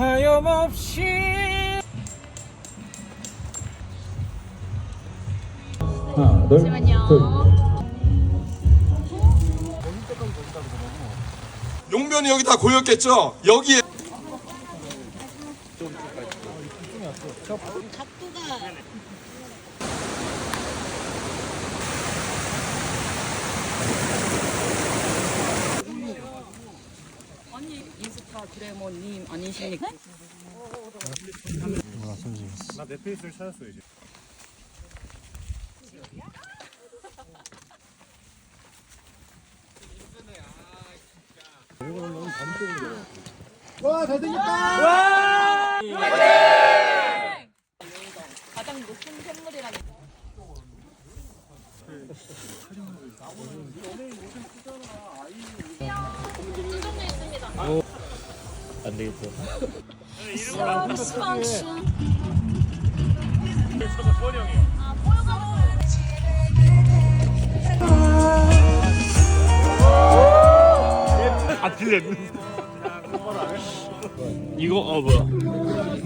하염없이 하나, 둘, 잠시만요. 둘. 용변이 여기 다 고였겠죠? 여기에 아니 인스타 그래머님 아니십니까? 나내 페이스를 찾았어 이제 가장 높은 샘물이라는 아 들렸네 이거 어 뭐야